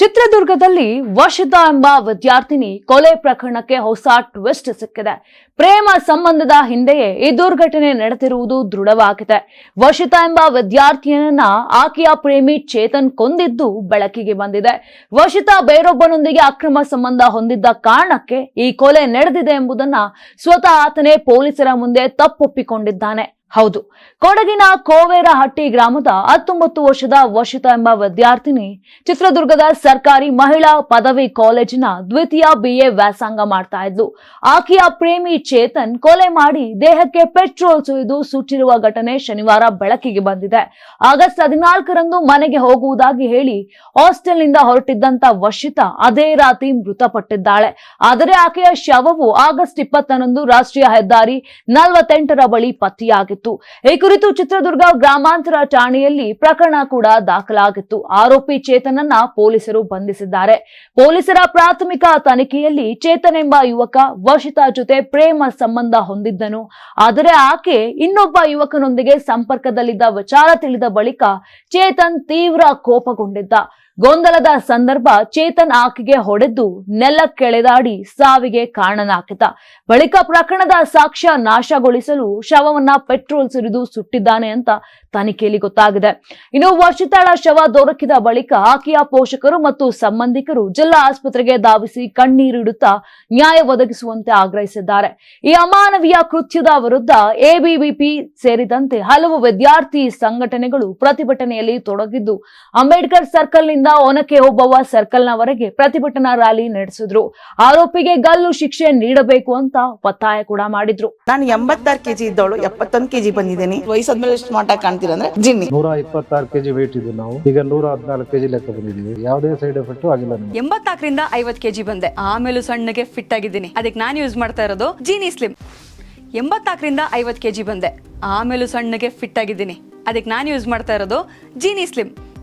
ಚಿತ್ರದುರ್ಗದಲ್ಲಿ ವಶಿತ ಎಂಬ ವಿದ್ಯಾರ್ಥಿನಿ ಕೊಲೆ ಪ್ರಕರಣಕ್ಕೆ ಹೊಸ ಟ್ವಿಸ್ಟ್ ಸಿಕ್ಕಿದೆ. ಪ್ರೇಮ ಸಂಬಂಧದ ಹಿಂದೆಯೇ ಈ ದುರ್ಘಟನೆ ನಡೆದಿರುವುದು ದೃಢವಾಗಿದೆ. ವಶಿತ ಎಂಬ ವಿದ್ಯಾರ್ಥಿಯನ್ನ ಆಕೆಯ ಪ್ರೇಮಿ ಚೇತನ್ ಕೊಂದಿದ್ದು ಬೆಳಕಿಗೆ ಬಂದಿದೆ. ವಶಿತ ಬೇರೊಬ್ಬನೊಂದಿಗೆ ಅಕ್ರಮ ಸಂಬಂಧ ಹೊಂದಿದ್ದ ಕಾರಣಕ್ಕೆ ಈ ಕೊಲೆ ನಡೆದಿದೆ ಎಂಬುದನ್ನ ಸ್ವತಃ ಆತನೇ ಪೊಲೀಸರ ಮುಂದೆ ತಪ್ಪೊಪ್ಪಿಕೊಂಡಿದ್ದಾನೆ. ಹೌದು. ಕೊಡಗಿನ ಕೋವೇರಹಟ್ಟಿ ಗ್ರಾಮದ ಹತ್ತೊಂಬತ್ತು ವರ್ಷದ ವಶಿತ ಎಂಬ ವಿದ್ಯಾರ್ಥಿನಿ ಚಿತ್ರದುರ್ಗದ ಸರ್ಕಾರಿ ಮಹಿಳಾ ಪದವಿ ಕಾಲೇಜಿನ ದ್ವಿತೀಯ ಬಿಎ ವ್ಯಾಸಂಗ ಮಾಡ್ತಾ ಇದ್ಲು. ಆಕೆಯ ಪ್ರೇಮಿ ಚೇತನ್ ಕೊಲೆ ಮಾಡಿ ದೇಹಕ್ಕೆ ಪೆಟ್ರೋಲ್ ಸುರಿದು ಸುಟ್ಟಿರುವ ಘಟನೆ ಶನಿವಾರ ಬೆಳಕಿಗೆ ಬಂದಿದೆ. ಆಗಸ್ಟ್ ಹದಿನಾಲ್ಕರಂದು ಮನೆಗೆ ಹೋಗುವುದಾಗಿ ಹೇಳಿ ಹಾಸ್ಟೆಲ್ನಿಂದ ಹೊರಟಿದ್ದಂತ ವಶಿತ ಅದೇ ರಾತ್ರಿ ಮೃತಪಟ್ಟಿದ್ದಾಳೆ. ಆದರೆ ಆಕೆಯ ಶವವು ಆಗಸ್ಟ್ ಇಪ್ಪತ್ತರಂದು ರಾಷ್ಟ್ರೀಯ ಹೆದ್ದಾರಿ ನಲವತ್ತೆಂಟರ ಬಳಿ ಪತ್ತೆಯಾಗಿತ್ತು ಈ ಕುರಿತು ಚಿತ್ರದುರ್ಗ ಗ್ರಾಮಾಂತರ ಠಾಣೆಯಲ್ಲಿ ಪ್ರಕರಣ ಕೂಡ ದಾಖಲಾಗಿತ್ತು. ಆರೋಪಿ ಚೇತನನ್ನ ಪೊಲೀಸರು ಬಂಧಿಸಿದ್ದಾರೆ. ಪೊಲೀಸರ ಪ್ರಾಥಮಿಕ ತನಿಖೆಯಲ್ಲಿ ಚೇತನ್ ಎಂಬ ಯುವಕ ವರ್ಷಿತ ಜೊತೆ ಪ್ರೇಮ ಸಂಬಂಧ ಹೊಂದಿದ್ದನು. ಆದರೆ ಆಕೆ ಇನ್ನೊಬ್ಬ ಯುವಕನೊಂದಿಗೆ ಸಂಪರ್ಕದಲ್ಲಿದ್ದ ವಿಚಾರ ತಿಳಿದ ಬಳಿಕ ಚೇತನ್ ತೀವ್ರ ಕೋಪಗೊಂಡಿದ್ದ. ಗೊಂದಲದ ಸಂದರ್ಭ ಚೇತನ್ ಆಕೆಗೆ ಹೊಡೆದು ನೆಲಕ್ಕೆಳೆದಾಡಿ ಸಾವಿಗೆ ಕಾರಣನಾಗಿದ್ದ ಬಳಿಕ ಪ್ರಕರಣದ ಸಾಕ್ಷ್ಯ ನಾಶಗೊಳಿಸಲು ಶವವನ್ನ ಪೆಟ್ರೋಲ್ ಸುರಿದು ಸುಟ್ಟಿದ್ದಾನೆ ಅಂತ ತನಿಖೆಯಲ್ಲಿ ಗೊತ್ತಾಗಿದೆ. ಇನ್ನು ವರ್ಷಿತಾಳ ಶವ ದೊರಕಿದ ಬಳಿಕ ಆಕೆಯ ಪೋಷಕರು ಮತ್ತು ಸಂಬಂಧಿಕರು ಜಿಲ್ಲಾ ಆಸ್ಪತ್ರೆಗೆ ಧಾವಿಸಿ ಕಣ್ಣೀರಿಡುತ್ತಾ ನ್ಯಾಯ ಒದಗಿಸುವಂತೆ ಆಗ್ರಹಿಸಿದ್ದಾರೆ. ಈ ಅಮಾನವೀಯ ಕೃತ್ಯದ ವಿರುದ್ಧ ಎಬಿವಿಪಿ ಸೇರಿದಂತೆ ಹಲವು ವಿದ್ಯಾರ್ಥಿ ಸಂಘಟನೆಗಳು ಪ್ರತಿಭಟನೆಯಲ್ಲಿ ತೊಡಗಿದ್ದು, ಅಂಬೇಡ್ಕರ್ ಸರ್ಕಲ್ನಿಂದ ಒನಕೆ ಓಬವ್ವ ಸರ್ಕಲ್ನವರೆಗೆ ಪ್ರತಿಭಟನಾ ರ್ಯಾಲಿ ನಡೆಸಿದ್ರು. ಆರೋಪಿಗೆ ಗಲ್ಲು ಶಿಕ್ಷೆ ನೀಡಬೇಕು ಅಂತ ಒತ್ತಾಯ ಕೂಡ ಮಾಡಿದ್ರು. ನಾನು ಎಂಬತ್ತಾರು ಕೆಜಿ ಇದ್ದವಳು ಎಪ್ಪತ್ತೊಂದು ಕೆಜಿ ಬಂದಿದ್ದೀನಿ. ವಯಸ್ಸಾದ್ಮೇಲೆ ಎಷ್ಟು ಸ್ಮಾರ್ಟ್ ಆಗಿ ಕಾಣ್ತೀರ ಅಂದ್ರೆ ಜಿನ್ನಿ. ನೂರ ಇಪ್ಪತ್ತಾರು ಕೆಜಿ ವೇಟ್ ಇದ್ದು ನಾವು. ಈಗ ನೂರ ಹದಿನಾಲ್ಕು ಕೆಜಿ ಲೆಕ್ಕ ಬಂದಿದ್ದೀವಿ. ಯಾವುದೇ ಸೈಡ್ ಎಫೆಕ್ಟ್ ಆಗಿಲ್ಲ ನಮಗೆ. ಎಂಬತ್ನಾಲ್ಕರಿಂದ ಐವತ್ ಕೆಜಿ ಬಂದೆ. ಆಮೇಲೂ ಸಣ್ಣಗೆ ಫಿಟ್ ಆಗಿದ್ದೀನಿ. ಅದಕ್ಕೆ ನಾನು ಯೂಸ್ ಮಾಡ್ತಾ ಇರೋದು ಜೀನಿ ಸ್ಲಿಮ್ ಎಂಬತ್ನಾಲ್ಕರಿಂದ ಐವತ್ ಕೆಜಿ ಬಂದೆ. ಆಮೇಲೂ ಸಣ್ಣಗೆ ಫಿಟ್ ಆಗಿದ್ದೀನಿ. ಅದಕ್ಕೆ ನಾನು ಯೂಸ್ ಮಾಡ್ತಾ ಇರೋದು ಜೀನಿ ಸ್ಲಿಮ್